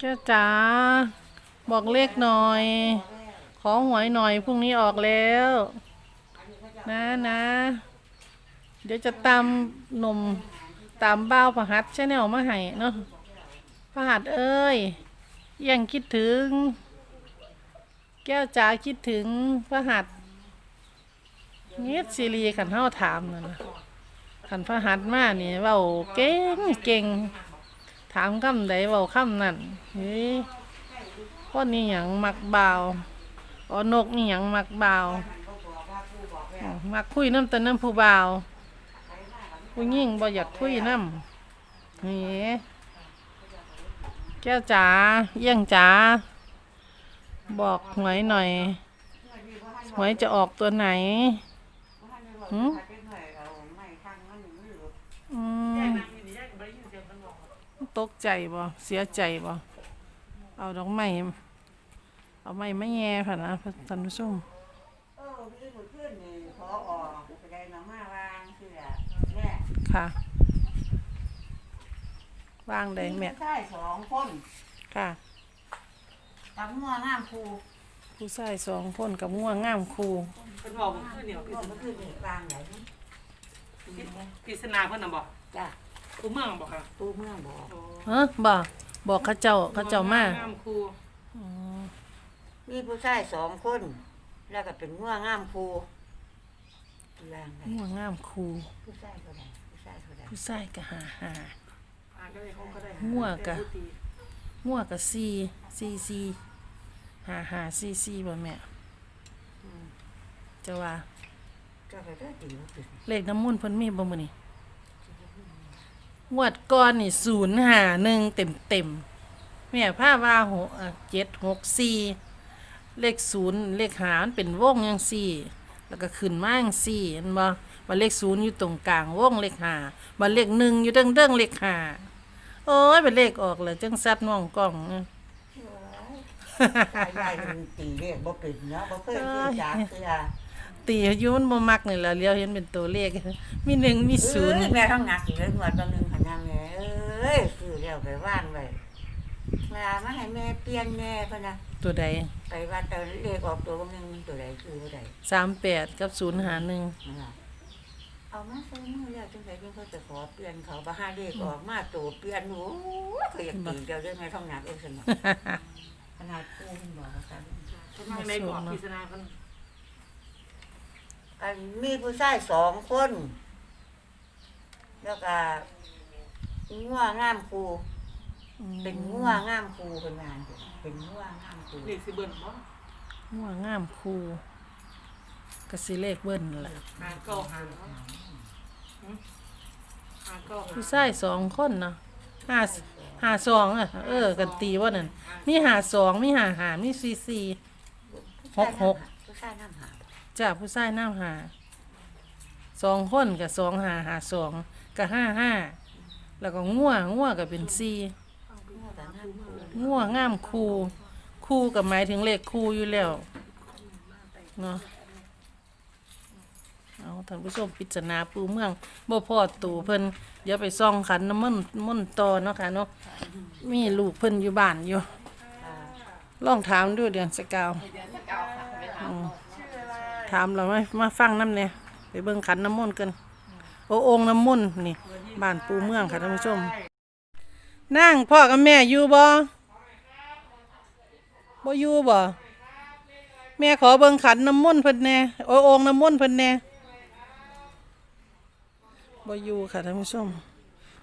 แก้วจ๋าบอกเลขหน่อย ขอหวยหน่อยพรุ่งนี้ออกแล้ว นะนะ เดี๋ยวจะตามหนุ่มตามบ้าวประหัดชแนลมาให้เนาะประหัดเอ้ยยังคิดถึง แก้วจ๋าคิดถึงประหัดเงี้ยซีรีขันเฮาถามนั่นนะขันพระหัดมานี่เว้าเก่งเก่ง ถามคำใดเว้าคำนั่นเฮ้ยพ่อนี่หยังมักเบาอ๋อนกนี่หยังมักเบามักคุยน้ำแต่น้ำผู้เบาผู้หญิงบ่อยากคุยน้ำนี่แก้วจ๋าเยี่ยงจ๋าบอกหวยหน่อยหวยจะออกตัวไหนหืมอืม ตกใจบ่เสียใจบ่เอาดอกไม้เอาไม้ไม่แย่ผ่นนะท่านผู้ชมเออพี่มือขึ้นนี่พอออกไปได้น้ำมาวางเสือแม่ค่ะ วางได้แม่ใช่สองคนค่ะกับงัวงามครูผู้ชายสองคนกับง่วงงามครูเป็นบอกผมขึ้นเดียวรวมก็คือนี่กลางไหนพิศนาเพิ่นน่ะบอกจ้ะ ครูเมืองบอกค่ะตู้เมืองบอก เฮ้บอกบอกเข้าเจ้าเข้าเจ้ามางามครูอ๋อมีผู้ชายสองคน แล้วก็เป็นงัวงามครูกลางไหนง่วงงามครูผู้ชายเท่าไหร่ผู้ชายเท่าไหร่ผู้ชายก็หาหา อ่านก็ได้เขาก็ได้มั่วกะง่วงก็ซีซีซีหาหาซีซีบ่แม่จะว่าก็ไปได้ดีว่าเป็นเลขน้ำมูลเพิ่นมีบ่มื้อนี้ งวดก่อนนี่ศูนย์หาหนึ่งเต็มเต็มๆแม่ผ้าว่าหกเจ็ดหกสี่เลขศูนย์เลขหามันเป็นวงยังสี่ แล้วก็ขึ้นมาจังสี่เห็นบ่ว่าเลขศูนย์อยู่ตรงกลางวงเลขห้าบ่เลขหนึ่งอยู่เด้งเด้งๆเลขห้าโอ้ยเป็นเลขออกแล้วจังซัดมองกล้องยายมันตีเรียกบ่เป็นเนาะบ่เคยซื้อจากเสือตีอายุมันบ่มักนี่ล่ะเลี้ยวเห็นเป็นตัวเลขมีหนึ่งมีศูนย์เอ้ยแม่ต้องหนักอีกแล้วหนวดบางนึงหัน ยังแม่เอ้ยซื้อแล้วไปว่านไว้เวลามาให้แม่เปลี่ยนแม่เพิ่นน่ะตัวใดไปว่าแต่เลขออกตัวบางนึงมันตัวใดคือตัวใดสามแปดกับศูนย์หาหนึ่งนั่นล่ะเอามาใส่มือแล้วจังไดจังเขาจะขอเปลี่ยนเขาบ่หาเลขออกมาตัวเปลี่ยนโอ้ยเขาอยากตีเดียวได้ไหมท้องหนักเองซั่นน่ะขนาดกูเพิ่นบอกว่าซั่นเพิ่นมาในบอกพิศนาเพิ่นอันมีผู้ชายสองคน แล้วก็ งัวงามครูเป็นงัวงามครูเป็นงานอยู่เป็นงัวงามครูเลขสิเบิ่นบ่หัวงามครูกสิเลขเบิ้นนั่นล่ะหาเก้าหาเนาะหืมหาเก้าหาผู้ชายสองคนเนาะห้าห้าสองอะเออ กันตีว่านั่นมีหาสองมีหาหามีสี่สี่หกหกผู้ชายน้ำหาจ้าผู้ชายน้ำหาสองคนกับสองหาหาสองกับห้าห้า แล้วก็ง่วง่วกับเป็นสี่งัวแต่น้ำครูง่วงามคูคูกับหมายถึงเลขคูอยู่แล้วเนาะเอาท่านผู้ชมพิจารณาปูเมืองบ่พอตูเพิ่นเดี๋ยวไปซ่องขันน้ำมันมันตอเนาะค่ะเนาะมีลูกเพิ่นอยู่บ้านอยู่อ่าลองถามดูเดือนสกาวถามเราไหมมาฟังน้ำเนี่ยไปเบิ่งขันน้ำมนต์กัน โอองน้ำมนนี่บ้านปูเมืองค่ะท่านผู้ชม นั่งพ่อกับแม่อยู่บ่บ่อยู่บ่แม่ขอเบิ่งขันน้ำมนเพิ่นแน่โอองน้ำมนเพิ่นแน่บ่อยู่ค่ะท่านผู้ชม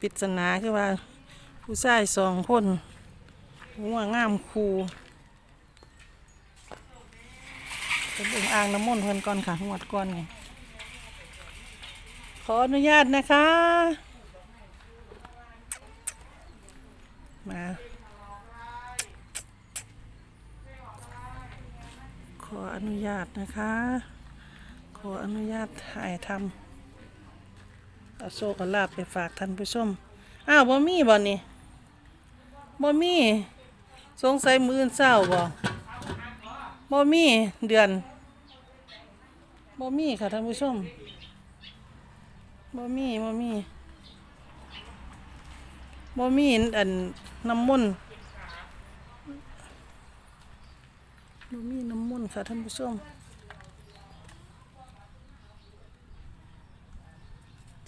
ปริศนาคือว่า ผู้ชายสองคนหัวงามคูเป็นองค์อ่างน้ำมนต์เพิ่นก่อนค่ะงวดก่อนไง ขออนุญาตนะคะ มา ขออนุญาตนะคะ ขออนุญาตถ่ายทำเอาโซกลาบไปฝากท่านผู้ชม อ้าวบ่มีบ่นี่บ่มีสงสัยมืออนเช้าบ่บ่มีเดือนบ่มีค่ะท่านผู้ชม บ่มีบ่มีบ่มีอันน้ำมนต์ดูมีน้ำมันต์ค่ะท่านผู้ชม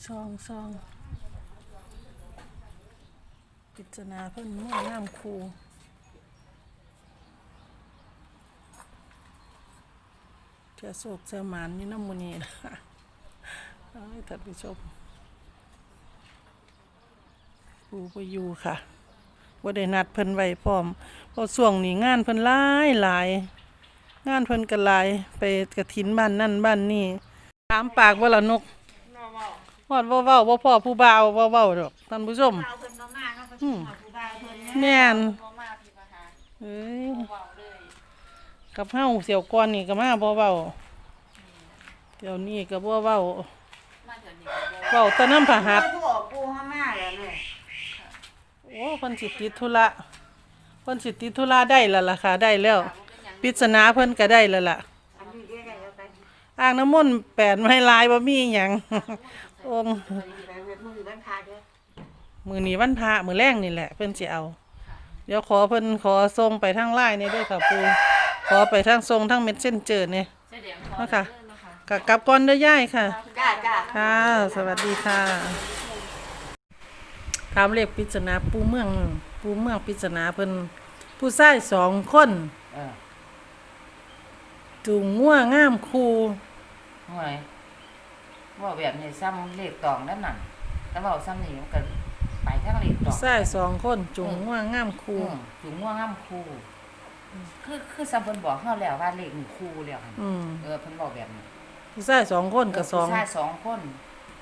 ซองซองพิจารณาเพิ่นมั่วน้ำครูเจะโศกเจะหมานนี่น้ำมันนี่นะ ให้ท่านผู้ชมปูไปอยู่ค่ะว่าได้นัดเพิ่นไว้พร้อมเพราะช่วงนี้งานเพิ่นหลายหลาย งานเพิ่นก็หลายไปกระถินบ้านนั่นบ้านนี่ถามปากว่าละนกฮอดเว้าเว้าบ่พ่อผู้บ่าวเว้าเว้าดอกท่านผู้ชมเอาเพิ่นมามาเนาะเพิ่นอืมเอาผู้บ่าวเพิ่นแม่นบ่มาพี่มาหาเอ้ยเว้าเลยกับเฮาเสี่ยวก่อนนี่ก็มาบ่เว้าเดี๋ยวนี้ก็บ่เว้ามาเดี๋ยวนี้ก็บ่ เว้าแต่น้ำผาหัด ผู้ออกผู้มามาแล้วเนี่ยโอ้เพิ่นสิติดธุระเพิ่นสิติดธุระได้แล้วล่ะค่ะได้แล้วปริศนาเพิ่นก็ได้แล้วล่ะ อันนี้ได้แล้วกันอ่างน้ำมนต์แปดไม้ลายบ่มีหยัง องค์ไปเว็บมือบ้านพาเด้อมื้อนี้วันพระมื้อแรงนี่แหละ เพิ่นสิเอา เดี๋ยวขอเพิ่นขอส่งไปทางไลน์นี่ด้วยค่ะปูขอไปทางส่งทางเม็ดเส้นเจอเนี่ยแสดงพอเนาะค่ะเด้อเนาะค่ะกกลับก่อนเด้อย่ายค่ะจ้าจ้า ค่ะ สวัสดีค่ะถามเลขปริศนาปูเมือง ปูเมืองปริศนาเพิ่นผู้ชายสองคนเออจูงงัวงามคูห่วยว่าแบบนี้ซ้ำเลขตองนั่นน่ะแต่ว่าซ้ำนี่มันก็ไปทั้งเลขตอผู้งชายสองคนจูงงัวงามคูอืมจุงง่วงง่ำคูคือคือซ้ำเพิ่นบอกเฮาแล้วว่าเลขนี่คูแล้วหั่นอืมเออเพิ่นบอกแบบนี้ ผู้ชายสองคนกับสอง ผู้ชายสองคน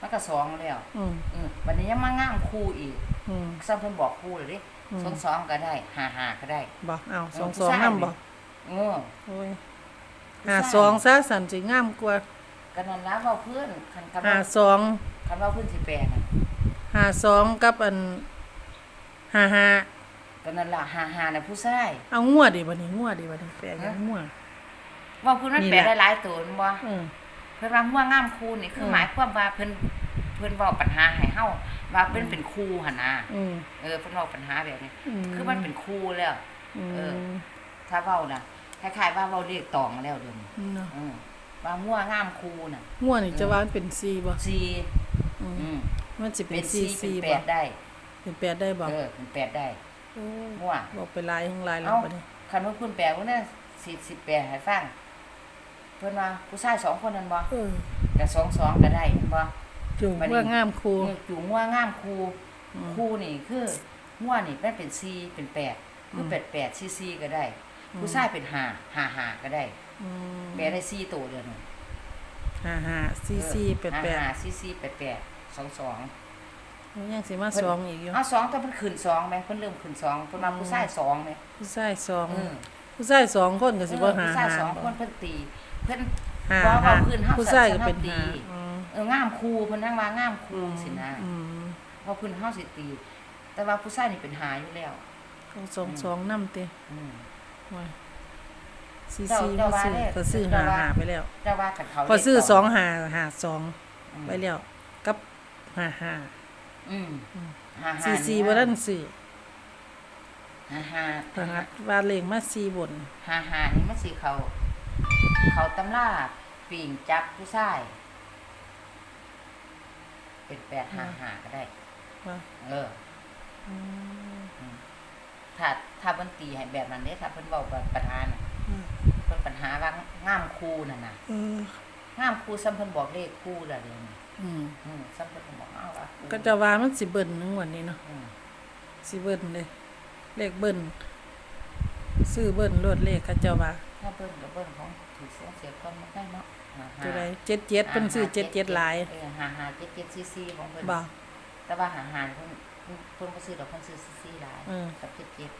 มันก็สองแล้วอืมอืมวันนี้ยังมาง่ำคูอีกอืม ซ้ำเพิ่นบอกคูเลยดิอืม สองสองก็ได้ห้าห้าก็ได้ บอกเอาสองผู้สองชายน้ำบอกเออ โอ้ยผู้หาชายสองซะสันสิงามกว่าก็นั่นล่ะเว้าเพิ่นคันคันหาว่าสองคันว่าเพิ่นสิแปลน่ะหาสองกับอันหาหาก็นั่นล่ะห้าห้าน่ะผู้ชาย เอางัวดิบัดนี้งัวดิบัดนี้แปลกันงัว ว่าเพิ่นมันนี่แปลแหละ ได้หลายตัวแม่นบ่อืม เพิ่นว่าหัวงามครูนี่คือมหมายความว่าเพิ่นเพิ่นเว้าปัญหาให้เฮาว่าเพิ่นเป็นครูหั่นน่ะอืมเออเพิ่นเว้าปัญหาแบบนี้อืมคือมันเป็นครูแล้วอืมเออ ถ้าเว้าน่ะคล้ายๆว่าเว้าเรียกตองแล้วเดี๋ยวนี้เนาะอืมว่าหัวงามครูน่ะงัวนี่จะว่ามันเป็นซีบ่ซีอืมอืมมันสิเป็เป็นนซีซีซีเป็นแปบ่ดได้เป็นแปดได้บ่เออเป็นแปดได้โอ้หัวบอกไปหลายทั้งหลายแล้วเอ้าบัดนี้คันว่าเพิ่นแปลว่าน่ะสิสิแปลให้ฟัง เพิ่นว่าผู้ชายสองคนนั่นบ่เออแต่สองสองก็ได้แม่นบ่จูงบัดนี้ว่างามครูเออจูงหัวงามครูอืมคู่นี่คือหัวนี่เป็นเป็นซีเป็นแปดคือแปดแปดซีซีก็ได้ ผู้ชายเป็นห้าห้าห้าก็ได้อืมแปลได้ซีตัวเดียวหนึ่งหาหาซีซีแปดแปดห้าซีซีแปดแปดสองสองมันยังสิมาสองอีกอยู่เอาสองแต่เพิ่นขึ้นสองไหมเพิ่นเริ่มขึ้นสองเพิ่นมาผู้ชายสองไหมผู้ชายสองเออผู้ชายสองคนก็สิบ่เออหาผู้ชายหาสองบ่คนเพิ่นตี เพิ่นหาบ่หาเอาขึ้นเฮาผู้ชายก็เป็นสันหาตีอืมเอองามครูเพิ่นนั่งว่างามครูสินะอืมเพราะเพิ่นเฮาสิตี แต่ว่าผู้ชายนี่เป็นหาอยู่แล้ว เขาสองสองนำเตะอืมว่าซีเจ้าซีเจ้าก็ว่าซื้อเด้ก็ซื้อเจ้าหาว่า หาไปแล้ว แต่ว่าคันเขาพอซื้อเลขสองหาหาสองอืมไปแล้ว กับหาหาอืมห้าห้าซีซีนี่บ่ทันซื้อห้าห้าทหารว่าเลขมาซีบนห้าห้านี่มันสิเขา เขาตำราปีงจับผู้ชาย เป็นแปดห้าห้าก็ได้ว่าเออ อืมถ้าถ้าเพิ่นตีให้แบบนั้นเด้ถ้าเพิ่นเว้าแบบปัญหาน่ะอืมเพิ่นปัญหาว่างามครูนั่นน่ะเอองามครูซ้ำเพิ่นบอกเลขครูแล้วเดี๋ยวนี้อืมอืมซ้ำเพิ่นบอกเอาว่าครูก็จะว่ามันสิเบิ่นนึงวันนี้เนาะอืมสิเบิ่นเลยเลขเบิ่นซื้อเบิ่นรวดเลขเขาเจ้าว่า ถ้าเบิ่นก็เบิ่นของถือเสียเสียคนบ่ได้เนาะห้าห้าตัวใดเจ็ดเจ็ดเพิ่นซื้อเจ็ดเจ็ดหลายเออห้าห้าเจ็ดเจ็ดซีซีของเพิ่นบ่แต่ว่าหาหารเพิ่นเพิ่นบ่ซื้อดอกเพิ่นซื้อซี่หลายเออกับเจ็ดเจ็ด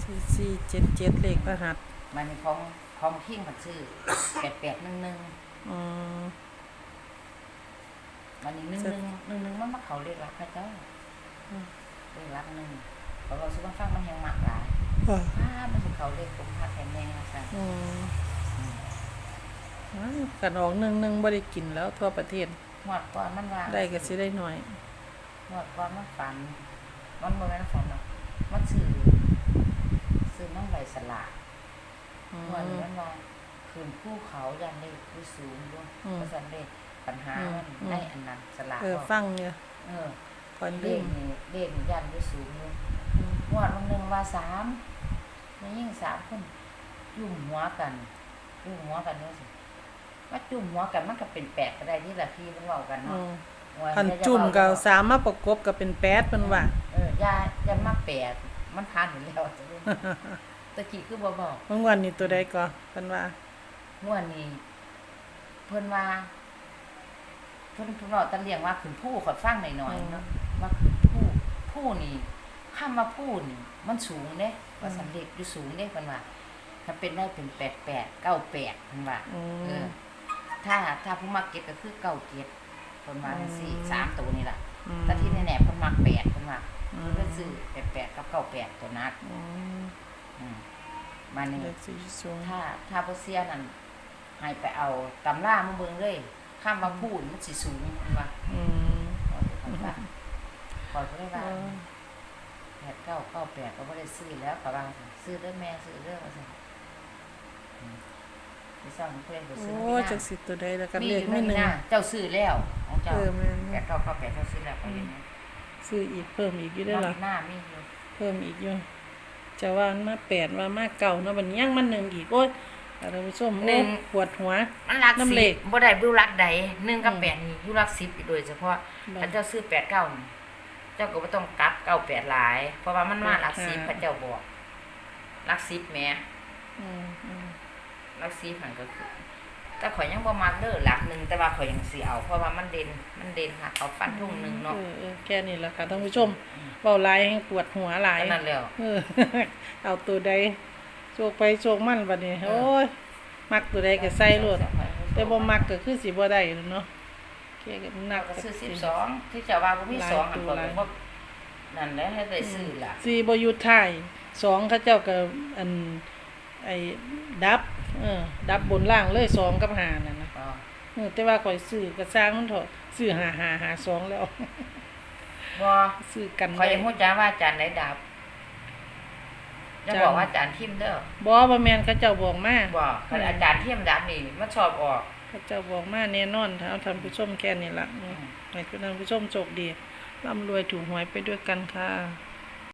ซีซีเจ็ดเจ็ดเลขพระหัสมันนี่ของของคิงเพิ่นซื้อแปดแปดหนึ่งหนึ่งอืมมันนี่หนึ่งหนึ่งหนึ่งหนึ่งมันมาเขาเลขรักพระเจ้าเลขรักหนึ่งเพราะเราซื้อมาฟังมันยังมากหลาย อ่าถ้ามันสิเขาเลขตรงพัดแทนแม่ค่ะอืมอ้าวกันออกหนึ่งหนึ่งบ่ได้กินแล้วทั่วประเทศ หมดก่อนมันว่าได้ก็สิได้หน่อย หมดก่อนมันฝัน มันบ่แม่นฝันหรอกมันซื้อซื้อน้ำใบสลากออืมวันนี้มันว่าขึ้นภูเขายันเลขผู้สูงด้วยอืมก็สันเลขปัญหามันอืม ในอันนั้นสลากเออบอกฟังเนี่ยเออก่อนเลลืขมนี่เลขนี่ยันผู้สูงด้วยงวดวันหนึ่งว่าสาม มันยิ่งสามคนจุ่มหัวกันจุ่มหัวกันด้วยสิว่าจุ่มหัวกันมันก็เป็นแปดก็ได้ที่ละพี่มันเว้ากันอืเนาะมว่าคันอย่าจุ่มเว้าก็เนาะสามมาประกบก็เป็นแปดเพิ่นว่าเอออย่าอย่ามาแปดมันผ่านอยู่แล้วจะรู้ตะกี้คือบ่บอกเมื่อวันนี้ตัวใดก็เพิ่นว่าม่วนนี้เพิ่นว่าเพิ่นเพิ่นบอกตะเลียงว่าขึ้นผู้ขอฟังหน่อยๆเนาะว่าขึ้นผู้ผู้นี่ คำว่าผู้นี่มันสูงเด้ว่าสันเด็กอยู่สูงเด้เพิ่นว่าถ้าเป็นได้เป็น88 98เพิ่นว่าอืเอมอถ้าถ้าผู้มักเก็ตก็คือเก้าเก็ตเพิ่นว่าจังซี่อืมสามตัวนี่ล่ะอืมแต่ที่แน่ๆเพิ่นมักแปดเพิ่นว่าอืเพิ่มนก็ซื้อ88กับ98ตัวนักอืมอืมมานี่เด็กสิสูงถ้าถ้าบ่เสียนั่นให้ไปเอาตำรามาเบิ่งเลยข้ามว่าพูดมันสิสูงมันว่าอืมขอคำว่าขอก็ได้ว่าเออ แปดเก้าเก้าแปดก็บ่ได้ซื้อแล้วก็ว่าซื้อเด้อแม่ซื้อเด้อว่าซั่นอืมสิซ่อมเพิ่นก็ซื้อโอ้จักสิตัวใดแล้วก็มีเลอขยู่ไม่ในหนึ่งนะเจ้าซื้อแล้วของเจ้าเออแม่นแปดเก้าเก้าแปดเจ้าซื้อแล้วก็เห็นไหมซื้ออีกเพิ่มอีกอยู่ได้อล่ะหน้ามีอยู่เพิ่มอีกอยู่จะว่ามันมาแปดว่ามาเก่าเนาะบัดนี้ยังมันหนึ่งอีกโอ้ยท่านผู้ชมโอ้ยปวดหัวมันรักน้ำสิเหล็กบ่ได้บ่รักใดหนึ่งกับอืมแปดนี่อยู่รักสิบโดยเฉพาะบ่พระเจ้าซื้อแปดเก้านี่ เจ้าก็บ่ต้องกลับเก้าแปดหลาย เพราะว่ามันมาหลักสิบค่ะพระเจ้าบอกหลักสิบแหม่อืมอืมหลักสิบหันก็คือ แต่ข่อยยังบ่มักเด้อหลักหนึ่งแต่ว่าข่อยยังสิเอา เพราะว่ามันเด่นมันเด่นค่ะเขาฟันทุ่งหนึ่งเนาะเออเออแค่นี้แหละค่ะท่านผู้ชมเบาหลายให้ปวดหัวหลายก็นั่นแล้ว เออ เอาตัวใดโชคไปโชคมันบัดนี้ เออ โอ้ย มักตัวใดก็ใส่โลดแต่บ่มักก็คือสิบ่ได้เนาะ แค่ก็นัเรากก็ซื้อสิบสองที่จะว่าบ่มีสองหันหก็ลายตัวบ่นั่นแหละให้ได้ซื้อล่ะสี่บ่อยู่ท้ายสองเขาเจ้าก็อันไอ้ดับ เออ ดับบนล่างเลยสองกับห้านั่นนะอ๋อเออแต่ว่าข่อยซื้อก็สร้างมันเถอะซื้อหาหาหาสองแล้วบ่ซื้อกันข่อยไว้ยังฮู้จักว่าอาจารย์ไหนดับจะบอกว่าอาจารย์ทิมเด้อบ่บ่แม่นเขาเจ้าบอกมาบ่คันอาจารย์ทิมดับนี่มันชอบออก พระเจ้าบอกมาแน่นอนถ้าเอาท่านผู้ชมแค่นี้ละอืมให้ท่านผู้ชมโชคดีร่ำรวยถูกหวยไปด้วยกันค่ะ